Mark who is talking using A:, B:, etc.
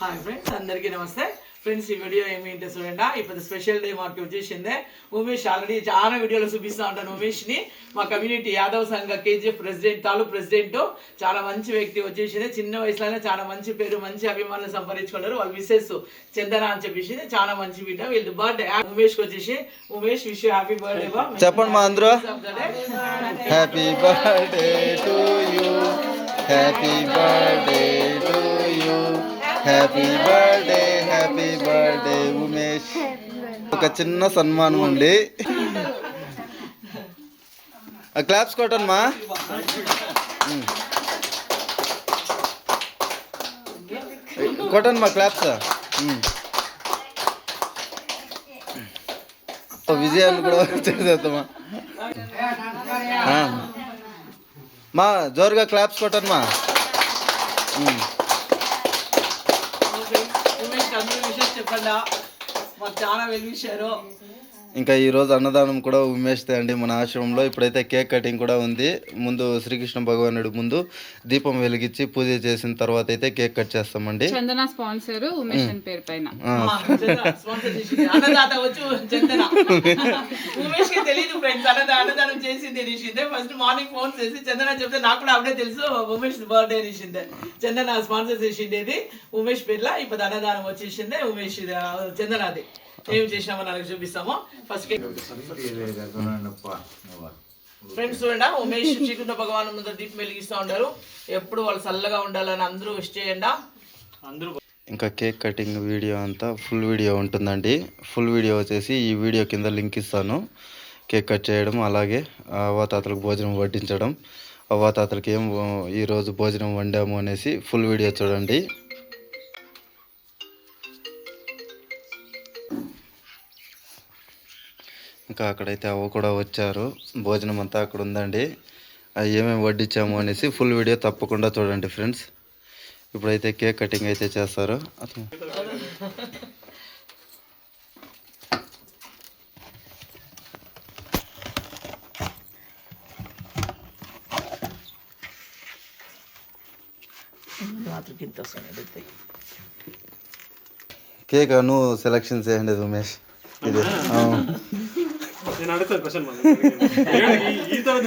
A: Hi friends అందరికీ నమస్తే. Friends ఈ వీడియో ఏమిటంటే చూడండి. ఇప్పుడు స్పెషల్ డే మాకు వచ్చేసిందే. ఉమేష్ ఆల్రెడీ చాలా వీడియోలు చూపిస్తూ ఉంటాను ఉమేష్ని. మా కమ్యూనిటీ యాదవ్ సంఘ కేజీఎఫ్ ప్రెసిడెంట్ తాలూ ప్రెసిడెంట్ చాలా మంచి వ్యక్తి వచ్చేసింది. చిన్న వయసులోనే చాలా మంచి పేరు మంచి అభిమానులు సంపాదించుకున్నారు. వాళ్ళ మిస్సెస్ చందన అని చెప్పేసి చాలా మంచి బిడ్డ. వీళ్ళు బర్త్డే ఉమేష్కి వచ్చేసి. ఉమేష్ విష్ హ్యాపీ బర్త్డే
B: చెప్పండి మా అందరూ happy birthday to you happy birthday happy birthday happy birthday Umesh ఒక చిన్న సన్మానం అండి. క్లాప్స్ కొట్టండి మా ఉమ్. కొట్టండి మా క్లాప్స్. విజయాన్ని కూడా చేసేద్దామా. మా జోరుగా క్లాప్స్ కొట్టండి మా ఉమ్.
A: అందరూ విషయం చెప్పండి మాకు చాలా వెలివించారు
B: ఇంకా ఈ రోజు అన్నదానం కూడా ఉమేష్దే అండి మన ఆశ్రమంలో. ఇప్పుడైతే కేక్ కటింగ్ కూడా ఉంది. ముందు శ్రీకృష్ణ భగవానుడి ముందు దీపం వెలిగించి పూజ చేసిన తర్వాత అయితే కేక్ కట్ చేస్తామండి.
C: చందన స్పాన్సర్ ఉమేష్ అని పేరు పైన.
B: ఆ,
A: స్పాన్సర్ చేసింది. అన్నదాత వచ్చి చందన. ఉమేష్కి తెలియదు ఫ్రెండ్స్ అన్నదానం చేసింది ఫస్ట్ మార్నింగ్ ఫోన్ చేసి చందన చెప్తే నాకు కూడా అప్పుడే తెలుసు ఉమేష్ బర్త్డే నిషిందే చందన స్పాన్సర్ చేసిండేది ఉమేష్ పేర్ల ఇప్పుడు అన్నదానం వచ్చేసిందే ఉమేష్ చందనది. ఏం చేసినామో నాకు చూపిస్తాము. ఫస్ట్ ఫ్రెండ్స్ చూడండి? ఉమేష్ శ్రీకృష్ణ భగవాన్ ముందు దీపం వెలిగిస్తూ ఉంటారు ఎప్పుడు వాళ్ళు చల్లగా ఉండాలని అందరూ విష్ చేయండి?
B: ఇంకా కేక్ కటింగ్ వీడియో అంతా ఫుల్ వీడియో ఉంటుందండి. ఫుల్ వీడియో వచ్చేసి ఈ వీడియో కింద లింక్ ఇస్తాను. కేక్ కట్ చేయడం అలాగే అవ్వాతాతలకు భోజనం వడ్డించడం. అవ్వాతాతలకు ఏం ఈరోజు భోజనం వండాము అనేసి ఫుల్ వీడియో చూడండి. ఇంకా అక్కడైతే అవ్వ కూడా వచ్చారు. భోజనం అంతా అక్కడ ఉందండి ఏమేమి వడ్డించాము అనేసి ఫుల్ వీడియో తప్పకుండా చూడండి ఫ్రెండ్స్. ఇప్పుడైతే కేక్ కటింగ్ అయితే చేస్తారు. కేక్ నువ్వు సెలక్షన్ చేయండి ఉమేష్ ఇది
D: అడుగుతాను క్వశ్చన్ ఈ తర్వాత